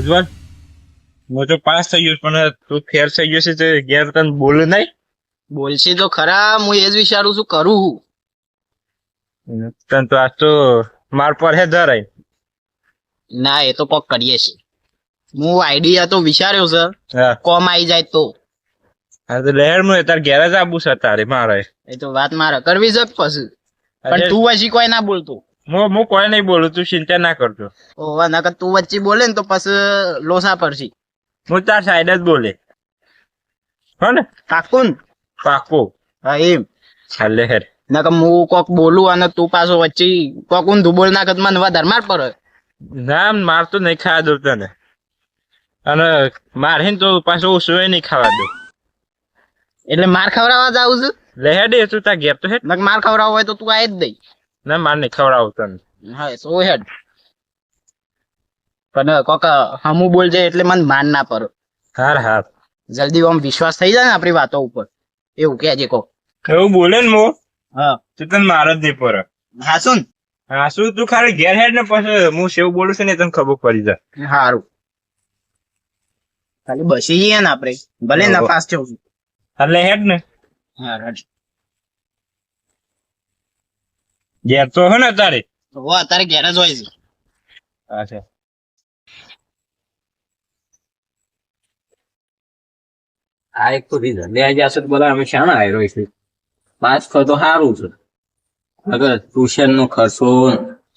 ઉજ્જવલ હું તો પાસ થઈ ગયો પણ તું ફેર થઈ ગયો છે તે ઘેર તને બોલે નહીં. બોલશે તો ખરા હું એ જ વિચારું છું કરું હું. તને તો આજ તો માર પર હે ધરાય. ના એ તો કોક કરીએ છે. હું આઈડિયા તો વિચાર્યો છે કોમ આવી જાય તો. હા તો લહેરમાં તાર ઘેર જ આવું છે તારે મારે. એ તો વાત મારે કરવી છે પછી. પણ તું પછી કોઈ ના બોલતો. હું હું કોઈ નહીં બોલું તું ચિંતા ના કરજો. ઓવા નકર તું વચ્ચે બોલે ને તો પછી લોસા પડશે. હું તાર સાઈડ જ બોલે. હો ને? કાકુન પાકો હા એમ. હા હેર નકર હું કોક બોલું અને તું પાછો વચ્ચે કોક ઊંધું બોલ નાખત મને વધારે માર પડે. ના માર તો નહીં ખાવા દઉં તને. અને મારે તો પાછું ઓછું નહીં ખાવા દઉં. એટલે માર ખવડાવવા જાઉં છું? લે હેડે તું તાર ઘેર તો હેડ માર ખવડાવવા હોય તો તું આય જ દઈ. ના માર નહીં ખવડાવું તને હા સો હેડ પણ કોક હમું બોલજે એટલે મને માન ના પડે હાર હાર જલ્દી આમ વિશ્વાસ થઈ જાય ને આપણી વાતો ઉપર એવું કહેજે કોક એવું બોલે ને મો હા તો તને માર જ નહીં પડે હા શું હા તું ખાલી ઘેર હેડ ને પછી હું સેવ બોલું છું ને તને ખબર પડી જાય સારું ખાલી બસી જઈએ ને આપણે ભલે હા. નપાસ થયું છું એટલે હેડ ને હા રડ ઘેર તો હે ને તારે? ઓ તારે ઘેર જ હોય છે. અચ્છા આ એક તો રીઝન લે આજે આસત બધા અમે શાણા આવ્યો છે. પાસ ખર તો સારું છે. અગર ટ્યુશન નો ખર્ચો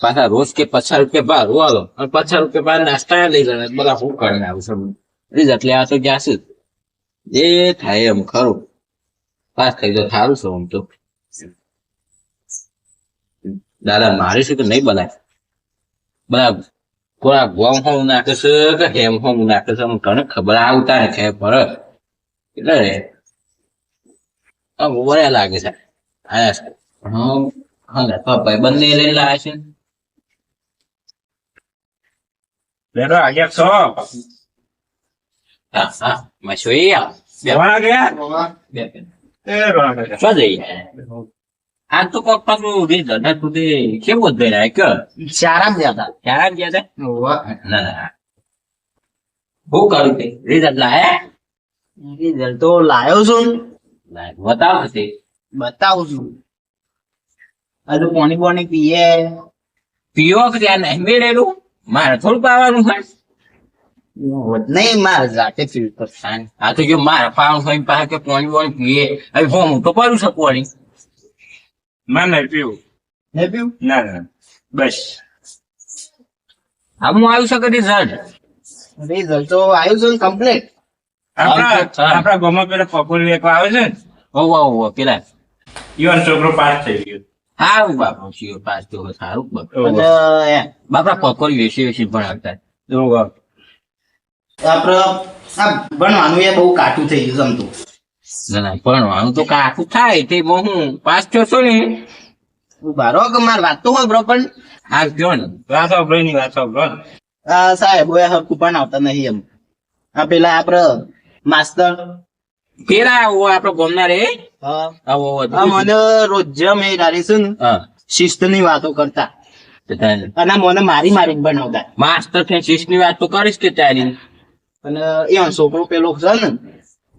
પાછા રોજ કે પચાસ રૂપિયા બાર વાલો અને પચાસ રૂપિયા બાર નાસ્તા લઈ લે બધા શું કરીને આવું છે. રીઝ એટલે આ તો ગયા છે? જે થાય એમ ખરું. પાસ થઈ તો સારું છે આમ તો. દાદા મારે શું તો નહીં બનાય બરાબર થોડા ગોમ હોમ નાખે છે કે હેમ હોમ નાખે છે અમને ઘણી ખબર આવતા ને ખબર પડે એટલે રે આમ વળ્યા લાગે છે આયા છે હા હા ને પપ્પા બંને લઈને લાવે છે લેરો આગળ છો હા હા મેં જોઈ આવ જવાના ગયા બે બે એ રોણા ગયા શું જઈ આ તો કોક પાછું હતા તું તે કેવું જ ભાઈ કે ચારામ ગયા હતા. ના ના હું કરું તે? રીત લાયા રિઝલ્ટ તો લાયો છું. બતાવ તે બતાવું છું. હજુ પોણી બોણી પીએ. પીઓ કે ત્યાં નહીં? મેળેલું? મારે થોડું પાવાનું હોય. નહીં મારે જાતે ફીલ કરશે આ તો જો મારે પાવાનું હોય પાસે કે પાણી પીએ. હવે હું તો પાડું શકું વાળી ના નહીં પીવું નહીં પીવું ના ના બસ હા હું આવી કે રિઝલ્ટ રિઝલ્ટ તો આવ્યું છે કમ્પ્લીટ આપણા આપણા ગામમાં પેલા પકોડી એક આવે છે ને? હોવ ઓવો પેલા યુવાન છોકરો પાસ થઈ ગયો. સારું બાપુ શિવ પાસ તો સારું બાપુ અને એ, બાપા પકોડી વેસી વેસી ભણાવતા. આપડે ભણવાનું એ બહુ કાઠું થઈ ગયું સમતું ભણવાનું તો કાકું થાય તે હું પાસ થયો ને. ઊભા કે માર વાત તો હોય આ ને વાત સાંભળો એની વાત સાંભળો આ સાહેબ એ પણ આવતા નહીં એમ. આ પેલા આપડે માસ્તર. પેલા આપડે ગોમના રે. હા. મને રોજ મેં રારી છે ને શિસ્તની વાતો કરતા. અને મને મારી મારી ભણાવતા માસ્ટર શિસ્તની વાત તો કરીશ કે તારી? અને એ છોકરો પેલો છે ને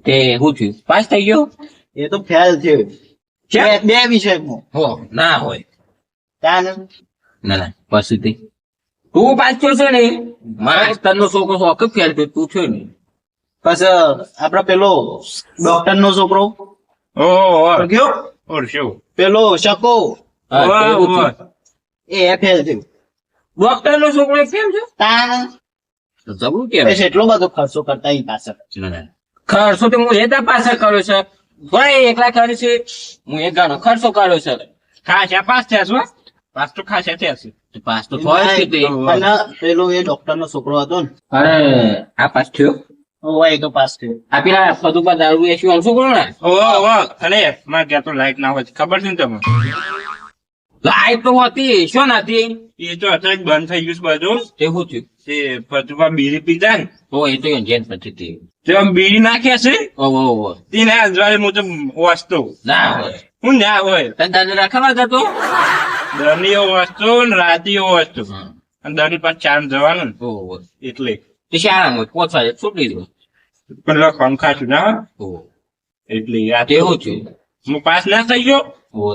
તે શું થયું પાસ થઈ ગયો? એ તો ફેલ થયો. બે- બે વિષયમાં. હો ના હોય. ત્યાં ના ના પછી તે તું પાછો છે ને? મારા નો છોકરો શોખ ફેર તું થયો ને? પછી આપડે પેલો ડોક્ટર નો છોકરો ગયો? પેલો શકો. થયું. એ ફેલ થયો. ડોક્ટર નો છોકરો કેમ છે? તાણ તો જબરું કેમ? એટલો બધો ખર્ચો કરતા એ પાછળ. ખર્ચો તો હું એતા પાસે કર્યો છે. ભાઈ એકલા કર્યો છે. હું એક ઘણો ખર્ચો કર્યો છે. ખાસા પાસ થયા છો પાસ તો ખાસા થયા છે. તો પાસ તો થયો છે તે. અને પેલો એ ડોક્ટર નો છોકરો હતો ને. અરે આ પાસ થયો? એ તો પાસ થયો. આ પેલા ફતુબા દારૂ એ શું છોકરો ને? ઓ ઓ અરે મારે ઘેર તો લાઈટ ના હોય ખબર છે ને તમને? લાઈટ તો હતી. શું નથી એ તો અત્યારે બંધ થઈ ગયું છે બધું. તે શું થયું. તે ફતુપા બીડી પીધા ને. ઓ એ તો જેન પછી તે તે આમ બીડી નાખ્યા છે ઓહો ઓહો તેને અજવાળે હું તો વાંચતો. ના હોય. હું ના હોય. તને દાદા રાખવા જતો દરની વાંચતો ને રાતે વાંચતો. હા. અને દરની પાછ ચાંદ જવાનું ઓહો એટલે. તે શાળામાં પહોંચવા છૂટી દો પણ લખવાનું ખાસું ના? હોય. એટલે આ તેવું થયું હું પાસ ના થઈ ગયો?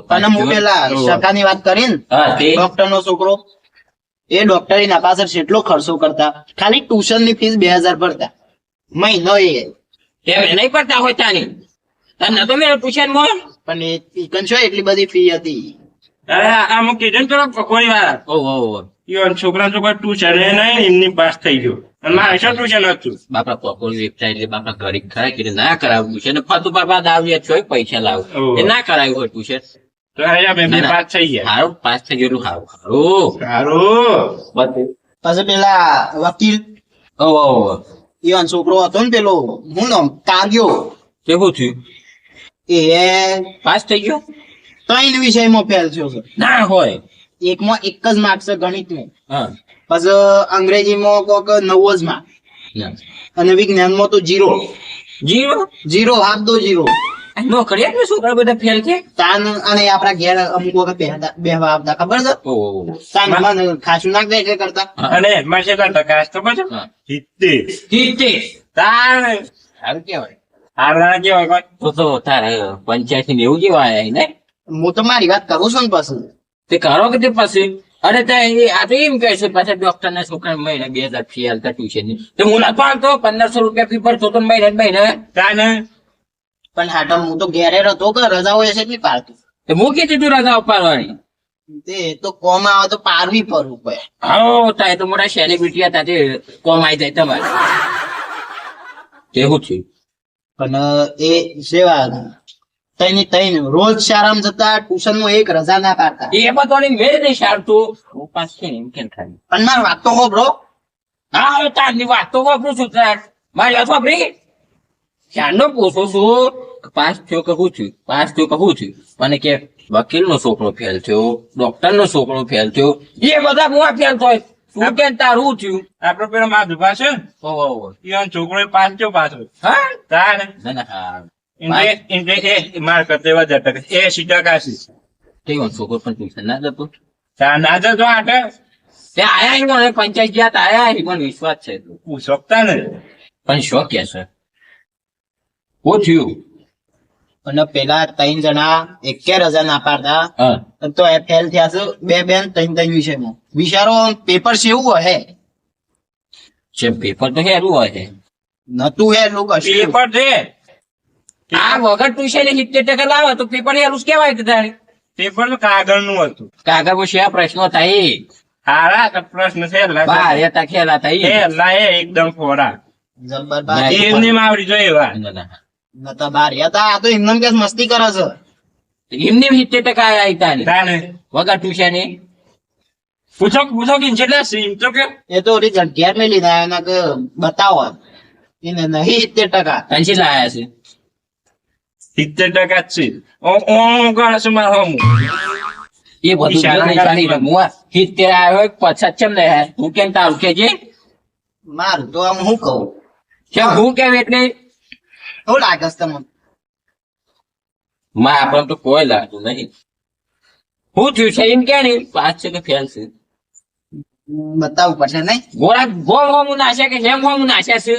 તને હું પેલા. સકાની વાત કરી ને હા ડોક્ટર નો છોકરો? એ ડોક્ટરી ના પાછળ કેટલો ખર્ચો કરતા? ખાલી ટ્યુશનની ફીસ બે હજાર ભરતા. મહિનો એ તેમ નહીં પડતા હોય તાની. તને નતો મેં ટ્યુશન મો પણ એ છો એટલી બધી ફી હતી. અરે આ હું કીધું તો પકોડી વાળા ઓહો ઓહો. ઈવન છોકરા છોકરા ટ્યુશન નહીં એમની પાસ થઈ ગયો. અને મારે શું ટ્યુશન હતું? બાપા પકોડી વેચતા એટલે બાપા ગરીબ ખરા કે ના કરાવ્યું છે. ને ફતું બાપા દાવ્યા છો પૈસા લાવ. એ ના કરાવ્યું હોય ટ્યુશન. પાસ થઈ ગયા. સારું પાસ થઈ ગયું સારું સારું સારું પછી પેલા વકીલ. ઓ. ઈવન છોકરો હતો ને પેલો હું નામ કાગ્યો કેવું થયું એ પાસ થઈ ગયો ત્રણ વિષયમાં ફેલ થયો છે ના હોય એકમાં એક જ માર્ક છે ગણિત ને હા પછી અંગ્રેજીમાં કોક નવ જ માર્ક અને વિજ્ઞાનમાં તો જીરો જીરો જીરો હાફ દો જીરો નોકરી એટલે છોકરા બધા ફેલ છે તાન અને આપડા ઘેર અમુક વખત બેહવા આવતા ખબર છે? ઓહો ઓહો. તાન મને ખાસું નાખ દે એટલે કરતા. અને મારે કેટલા ટકા તો પછી હા. સિત્તેર સિત્તેર. સારું કેવાય હારા કેવાય તો તો તારે પંચ્યાસી નેવું જેવા આયા ને? હું તો મારી વાત કરું છું ને પછી. તે કરો કે તે પછી? અરે તે આ તો એમ કહે છે પાછા ડોક્ટર ના છોકરા મહિને બે હજાર ફી હાલતા ટ્યુશનની. તો હું ના પાડતો પંદરસો રૂપિયા ફી ભરતો તો મહિને મહિને. તાને. પણ હાટમ હું તો ઘેરે હતો કે રજાઓ હશે એટલી પાડતું. તે મૂકી દીધું રજા ઉપાડવાની? તે તો કોમ આવે તો પારવી પડવું પડે. હા તાય તો મોટા સેલિબ્રિટી હતા તે કોમ આવી જાય તમારે. કેવું થયું. પણ એ સેવા તઈની તઈન રોજ શાળામાં જતા ટ્યુશનમાં એક રજા ના પાડતા. એ બધાની મેળ નહીં સારતું હું પાસ છે એમ કેમ થાય? પણ મારી વાત તો હોભળો. હા હવે તારની વાત તો વાપરું છું મારી વાત વાપરી શાનો પૂછું છું. પાસ થયો કે શું થયું? પાસ થયો કે શું થયું? મને કે વકીલ નો છોકરો ફેલ થયો ડોક્ટર નો છોકરો ફેલ થયો. એ બધા હું ફેલ થાય. શું કે તારું થયું? આપડે પેલો માં દુભા છે. છોકરો પાસ થયો પાછો. હા? ના એ માર કરતે ટકા છે કેવો છોકરો પણ ટ્યુશન ના જતો? તા ના જતો આટે. તે આયા ઈ મને પંચાયત ગયા તા આયા ઈ મને વિશ્વાસ છે. પૂછકતા ને પણ શું કે છે. શું થયું? અને પેલા ત્રણ જણા એકે રજા ના પાડતા. તો એ ફેલ થયા છે. બે બેન ત્રણ ત્રણ વિષયમાં. વિચારો પેપર કેવું હે જે પેપર તો હેરું હોય છે નતું હે લોકો પેપર છે. આ વગર ટ્યુશન સિત્તેર ટકા લાવે તો પેપર હેરું કેવાય કે તારે. પેપર તો કાગળનું હતું. કાગળ પર શેના પ્રશ્નો થાય. એ? હારા પ્રશ્ન છે બાર હતા ખેલા થાય. એ. લા એ એકદમ ફોડા જબ્બર ના, બાર એમની આવડી જોઈએ એવા. ના, ના. નતા બાર હતા આ તો એમને કે મસ્તી કરે છે. એમને સિત્તેર ટકા આયા તારે. તાને. વગર ટ્યુશન એ. પૂછો પૂછો કે કેટલા સીમ તો કે. એ તો રિઝલ્ટ ઘેર નહીં લીધા એના કે બતાવો. એને નહીં સિત્તેર ટકા. તને કેટલા છે? સિત્તેર ટકા છે. ઓ ઓ ગણ છે મારો એ બધું જો નહીં કાઢી ચાલી રમું આ. સિત્તેર આવ્યો પછાત ચમ નહીં હું? કેમ તારું કેજે મારું તો આમ હું કહું. કેમ હું કેમ એટલે? શું લાગે છે તમને? માં આપણને તો કોઈ લાગતું નહીં. હું થયું છે? એમ કે નહીં? પાસ છે કે ફેલ છે? બતાવવું પડશે નહીં? ગોળા ગોળ હોમું નાશે કે જેમ હોમું નાશે છે?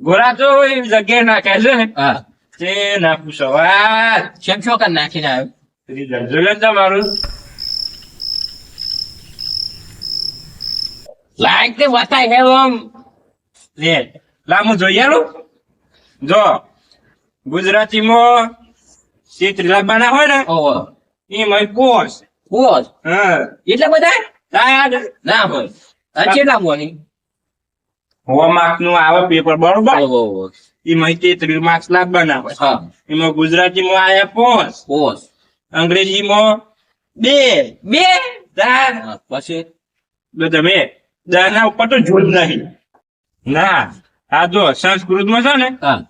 ગોરા તો એ જગ્યાએ નાખે છે ને. હા. તે ના પૂછો વાત શેમ શું કરી નાખીને આવ્યો? જોઈ લે તમારું લાઈક તે વતાય હે ઓમ. લે લામું જોઈએ લો જો ગુજરાતીમાં ચિત્ર લાવવાના હોય ને ઓહો. એમાં પોસ કોસ હા. એટલે બધા? તાર ના હોય કેટલા મોની? નું આવે પેપર બરોબર. એમાં માર્ક્સ લાવવાના હોય. હા. એમાં ગુજરાતીમાં આયા પોસ કોસ અંગ્રેજીમાં બે. બે? તાર પછી? તમે દાના ઉપર તો જોડ નહીં. ના. આ જો સંસ્કૃતમાં છે ને હા.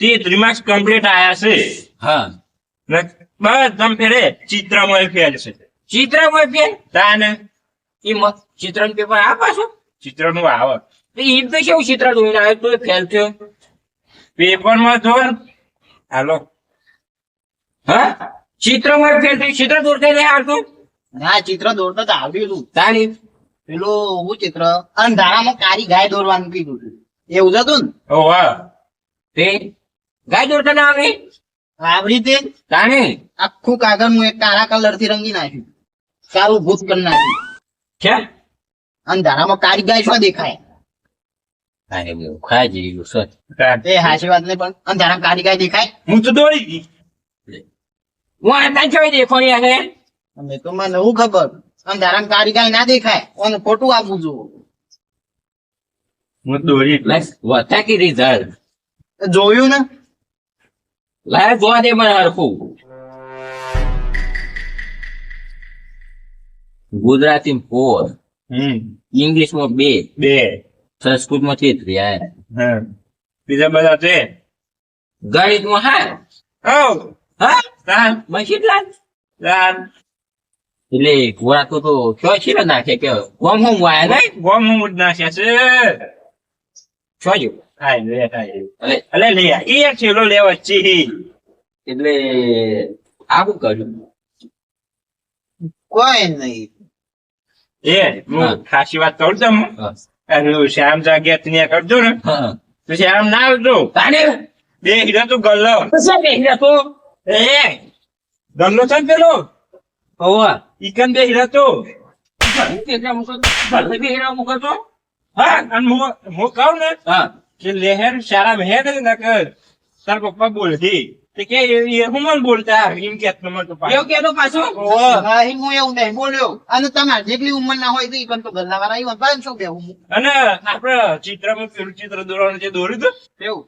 તેત્રીસ ત્રિમાસ કમ્પ્લીટ આયા છે. હા. બસ તમ ફેરે ચિત્રમાં ફેર છે. ચિત્રમાં પેન તાને? ઈ ચિત્ર પેપર આ પાછું? ચિત્રનું આવે. એ ઈ તો કેવું ચિત્ર જોઈને આવ્યો? તો ફેલ થયો. પેપરમાં જો હાલો. હા? ચિત્રમાં ફેલ થયું. ચિત્ર દૂર નહીં હારતું ના ચિત્ર દોરતા તો આવડ્યું હતું તાની પેલું હું ચિત્ર? અંધારામાં કારી ગાય દોરવાનું કીધું હતું એવું જ હતું ને? ઓ વાહ. તે ગાય દોરતા ના આવે? આવી રીતે તાણે આખું કાગળ હું એક કાળા કલરથી રંગી નાખ્યું. સારું ભૂત કરી નાખ્યું. છે? અંધારામાં કાળી ગાય શું દેખાય? હા એવું ખાઈ જેવું સર એ હાચી વાત નહીં પણ અંધારામાં કાળી ગાય દેખાય? હું તો દોડી ગઈ. હું આ ના જોઈ દેખો ને યાર અમે તો મને નવું ખબર. અંધારામાં કાળી ગાય ના દેખાય. અને ખોટું આપું જોવું હું દોડી ગઈ. વતા કી રિઝલ્ટ જોયું ને? લાય જોવા દે મને હરખું. ગુજરાતી ફોર ઇંગ્લિશમાં બે. બે. સંસ્કૃતમાં તેત્રી બીજા બધા છે? ગણિતમાં હા. હા. તાન. બસ એટલા ઘોડા તો તો છો છે નાખે કે ગોમ હું વાય નહીં? ગોમ હું જ નાખ્યા છે. છો જો. હાય લે હાય એટલે અલે લે એ એક છેલ્લો લેવા ચી એટલે આવું કર્યું કોઈ નહીં. એ હું ખાસી વાત કરું તમને. હા. શ્યામ જાગ્યા ત્યાં કરજો ને. તો શ્યામ ના આવજો. તાને બે હીરા તો ગલ્લો. બે હીરા તો? એ ગલ્લો છે પેલો? હોવા. ઈકન બે હીરા તો? મૂકો ભલે બેહરા મૂકો તો. હા અને હું હું કહું ને હા. કે લહેર સારા મેહેર ને કર તાર પપ્પા બોલતી. તે કે એ હું મન બોલતા? એમ કે મને તો એવું કેતો પાછો. નહીં હું એવું નહીં બોલ્યો. અને તમારે જેટલી ઉંમર ના હોય તો ઈ પણ તો ગલ્લા વાળા આવ્યા પાંચ શું બેહું હું? અને આપડે ચિત્રમાં પેલું ચિત્ર દોરવાનું જે દોર્યું હતું એવું?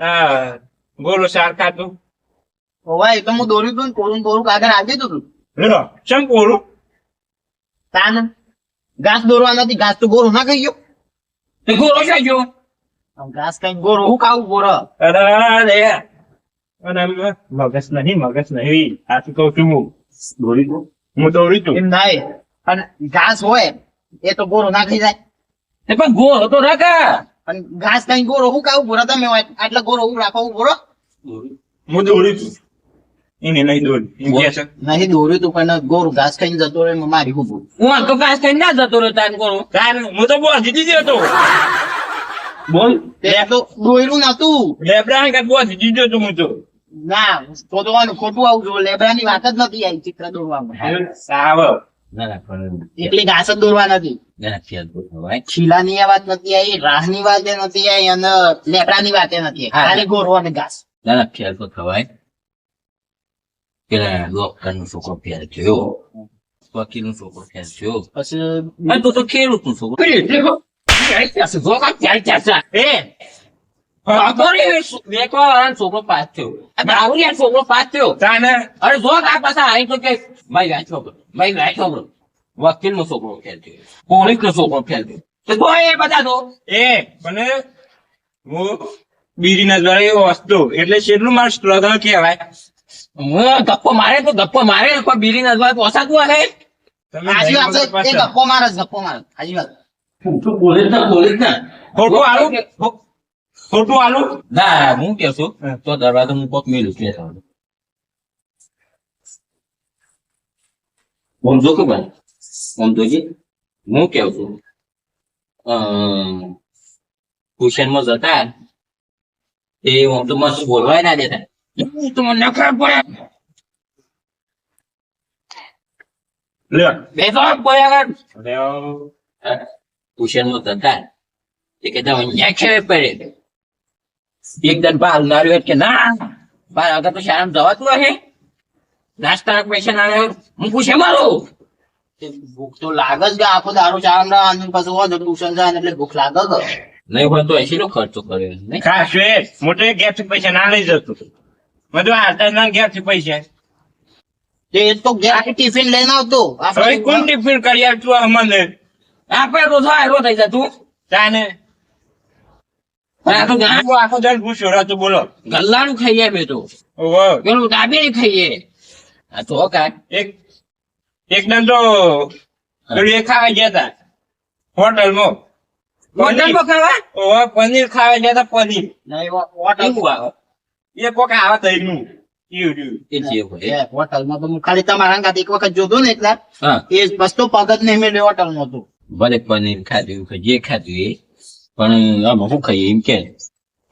હા. બોલો સાર ખાતું હોવા એ તો હું દોર્યું તું ને કોરું કોરું કાગળ આપી દીધું તું. હેલો ચમ બોલું તાન ઘાસ દોરવા નથી ઘાસ તો ગોરું ના કહી ગયો. તે ગોળો છે જો આમ ઘાસ કઈ ગોરો હું ખાવું ગોરો. અરે અને મગજ નહીં મગજ નહીં. સાચું કહું છું હું? દોરી હું દોરી છું. એમ અને ઘાસ હોય એ તો ગોરો ના ખાઈ જાય. એ પણ ગોરો તો રાખા. અને ઘાસ કઈ ગોરો હું ખાવું ગોરો. તમે હોય આટલા ગોરો હું રાખો હું ગોરો હું દોરી છું. એને નહીં દોરી. એમ નહીં દોર્યું તું પણ ગોરું ઘાસ ખાઈને જતો રહ્યો મારી બોલ હું તો કાસ ના જતો રહ્યો તાન ગોળો કારણ હું તો બોલ દીધી હતો બોલ. દોર્યું નતું લેબરા હું તો ના તો તો ખોટું આવું જો લેબરાની વાત જ નથી આવી ચિત્ર દોરવામાં. સાવ ના ના પણ એકલી ઘાસ જ દોરવા નથી. ના ના ભાઈ. ખીલાની એ વાત નથી આવી રાહની વાત એ નથી આવી અને લેબડાની વાત એ નથી ખાલી ગોરવા ને ઘાસ. ના ના ફેર તો થવાય પેલા ડોક્ટરનું છોકરો ફેર થયો. વકીલનું છોકરો ફેર થયો. પછી તો ખેડૂતનું છોકરો. છોકરો પાસ થયો આ છોકરો પાસ થયો તાને અરે જો આ તો કે છોકરો છોકરો વકીલ છોકરો છોકરો એ એ મને હું વસ્તુ એટલે શેરનું મારું સ્ટ્રગલ કહેવાય હું ધપ્પો મારે તો ધપ્પો મારે પણ બીડી ના દ્વારા પોસાતું હશે તમે એ. ગપ્પો મારે ગપ્પો વાત બોલે ના બોલે ના. ખોટું આલું? ખોટું આલું? ના હું કે છું હા. તો દરવાજો હું કોક મેલું કે ઓમ કે ભાઈ ઓમ હું કેવું છું ટ્યુશનમાં જતા એ ઓમ તો મસ્ત બોલવાય ના દેતા. હું તો મને નખરા પડે. લે બેસો બોલ્યા કર. માં જતા એ કે તમે અહીંયા ખેવે પડે? એકદમ બહાર નાર્યો કે ના બહાર આગળ તો શાળામાં જવાતું હશે. નાસ્તા પૈસા ના હું પૂછે મારું. ભૂખ તો લાગે જ કે આખો દારૂ ચાલમ અને પછી હોય ટ્યુશન જાય ને એટલે ભૂખ લાગે કે નહીં હોય તો એસી નો ખર્ચો કર્યો નહીં? ખાસ એ મોટે ઘેરથી પૈસા ના લઈ જતું. બધું હાલતા ના ગેપથી પૈસા. તે એ તો ગેપ ટિફિન લઈને આવતો. કોણ ટિફિન કરી આપતું અમને આપણે તો થાય થઈ જતું તાને? આ તો હું આખો દર રાતો બોલો. ગલ્લાનું ખાઈએ અમે તો. પેલું દાબેલી ખાઈએ. આ તો કાંઈ એક એક દમ તો પેલું એ ખાવા ગયા હતા હોટલમાં. હોટલમાં ખાવા? ઓહો, પનીર ખાવા ગયા હતા પનીર. હોટલ એ કોક આવા તો હું ખાલી તમારા એક વખત જોતો ને એટલા. એ બસ તો પગત નહીં મેં હોટલ નતું ભલે પનીર ખાધું કે જે ખાધું એ. પણ આમાં શું ખાઈએ એમ કે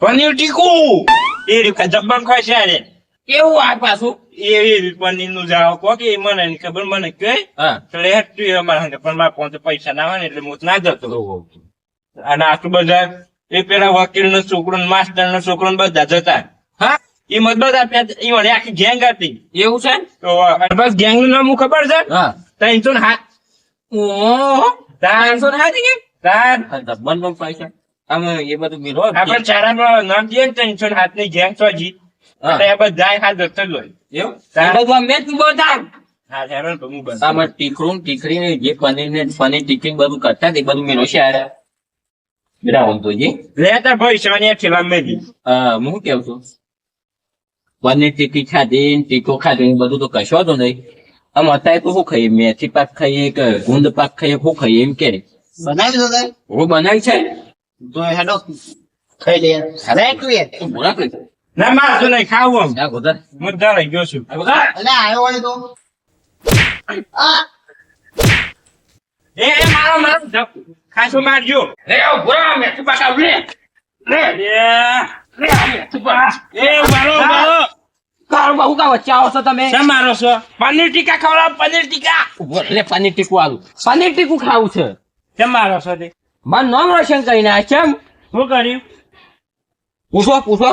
પનીર ટીકું એ રીતે જબ્બર છે રે કેવું આ પાછું? એ પનીરનું જાવ કો કે મને ખબર મને કે હા. એટલે હેઠ અમારા હંગે પણ મારા પાસે પૈસા ના હોય ને એટલે હું ના જતો. અને આટલું બધા એ પેલા વકીલ નો છોકરો માસ્ટર નો છોકરો ને બધા જતા. હા? એ મત બધા વળી આખી ગેંગ હતી. એવું છે? તો બસ ગેંગનું નામ હું ખબર છે? હા. ત્રણસો ને હાથ ઓહો. ત્રણસો ને પૈસા. આમે એ બધું મેળવો આપણે ચારા નામ દઈએ ને ત્રણસો ને હાથની ગેંગ તો હજી એ બધા હાથ જ હોય. એવું? બધું આમ મેં જ બોલતા હા હેરાન તો હું બસ આમાં ટીકરું ટીકરી ને જે પનીર ને પનીર ટીકરી બધું કરતા તે બધું મેળો છે ગ્રાઉન્ડ તો જે. લેતા ઠેલા મેલી હા કેવું છું? પનીર ટીકી ખાધી ટીકો ખાધી બધું તો કશો તો નહીં. આમ અત્યારે તો શું ખાઈએ મેથી પાક ખાઈએ કે ગુંદ પાક ખાઈએ શું ખાઈએ એમ કે બનાવી દો હું બનાવી છે તો હેડો ખાઈ લઈએ અરે તું એ. બોલા કઈ ના મારે તો નહીં ખાવું આમ. ના ગોદર મુદ્દા લઈ ગયો છું અલે આયો હોય તો એ એ મારો મારો ખાસો મારજો રે બોલા મેથી પાક આવલે રે રે મેથી પાક એ મારો મારો કાળ બહુ કા વચ્ચે આવો છો તમે? શા મારો છો? પનીર ટીકા ખવડાવ પનીર ટીકા. ઊભો લે પનીર ટીકું આલું. પનીર ટીકું ખાવું છે. કેમ મારો છો તે? મારું નામ રોશન કરીને આ કેમ શું કર્યું? પૂછો પૂછો.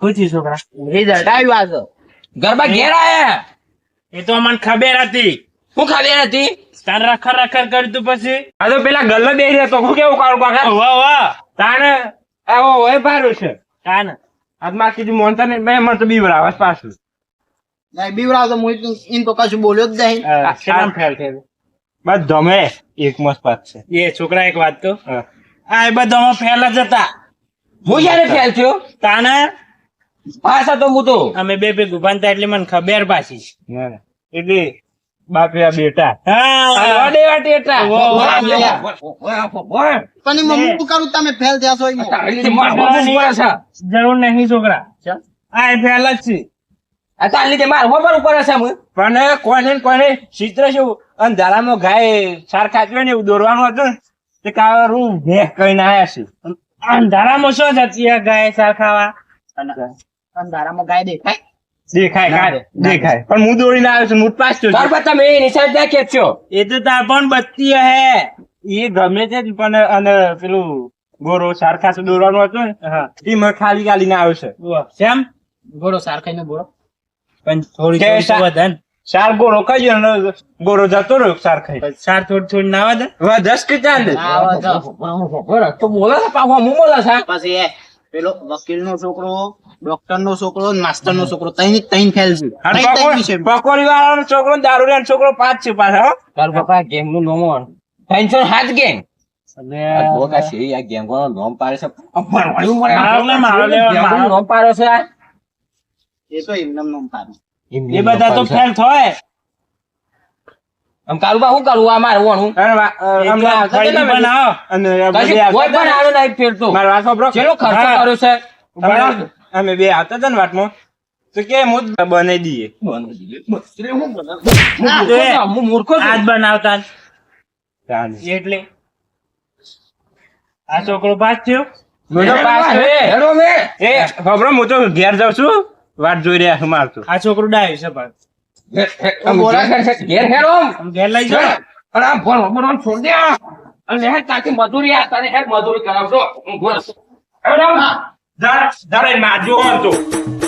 પૂછી છોકરા. રિઝલ્ટ આવ્યું આ તો. ગરબા ઘેર આયા? એ તો મને ખબર હતી. હું ખબર હતી? તાર રખર રખર કરી તું પછી? આ તો પેલા ગલ્લો બે રહ્યો તો હું કેવું કાઢું કાકા વાહ વાહ તાને આવો હોય ભારું છે. તાને આજમાં કીધું મોનતા ને મેં મને તો બીવરાવા પાછું. નહીં બીવરાવ તો હું તો- ઈન તો કશું બોલ્યો જ નહીં. શામ ફેલ છે બસ ધમે એક મસ્ત વાત છે. એ છોકરા એક વાત તો. આ એ બધા ફેલ જ હતા. હું જયારે ફેલ થયો? તાને? પાછા તો હું તો. અમે બે બે ગુભાનતા એટલે મને ખબર પાછી એટલે બાપરા બેટા. હા. દેવા ટેટા. પણ એમાં હું શું કરું? તમે ફેલ થયા છો જરૂર નહીં છોકરા. આ ફેલ જ છે. પણ કોઈને ને ચિત્ર શું? અંધારામાં ગાય સાર ખાતી ને એવું દોરવાનું હતું તે કાળું ભેખ કહીને આયા છે. અંધારામાં શું જતી ગાય સાર ખાવા? અંધારામાં ગાય દેખાય. દેખાય કાઢે દેખાય પણ હું દોડીને આવ્યો છું હું જ પાછો છું. એ તો તાર પણ બત્તી હે એ ગમે તે પણ અને પેલું ગોરો સાર દોરવાનું હતું ને એ મને ખાલી ખાલી ના આવ્યો છે સેમ ગોરો સારખાઈ ખાઈને બોલો પણ થોડી સાર ગોરો કઈ ગોરો જતો રહ્યો સાર ખાઈ સાર થોડી થોડી ના વધે દસ કે ચાંદ તો. પછી એ પેલો વકીલ નો છોકરો ડોક્ટર નો છોકરો માસ્ટર નો છોકરો તઈ તઈ ફેલ છે. પકોડી. વાળાનો છોકરો દારૂ દારૂ છોકરો પાંચ છે પાછા મારો હાથ ગેમ એ તો એમને નામ પાડું. એ બધા તો ફેલ થાય. આમ કાળુબા શું કરું આ મારે વણું કોઈ પણ હતા ને, નહીં ફેરતો મારો વાત સાંભળો. ચેલો ખર્ચો કર્યો છે? અમે બે આવતા હતા ને વાતમાં તો કે હું બનાવી દઈએ. હું મૂર્ખો આજ બનાવતા એટલે? આ છોકરો પાસ થયો? ઘેર જાઉં છું. વાત જોઈ રહ્યા છું મારતું. આ છોકરો ડાયો છે આમ ઘેર- ઘેર હેડો આમ. આમ ઘેર લઈ જાઓ અને આ ભણ ભણવાનું છોડી દે. અને હેડ તાકી મજૂરી આ તને હેડ મજૂરી કરાવજો હું આમ. ધર તો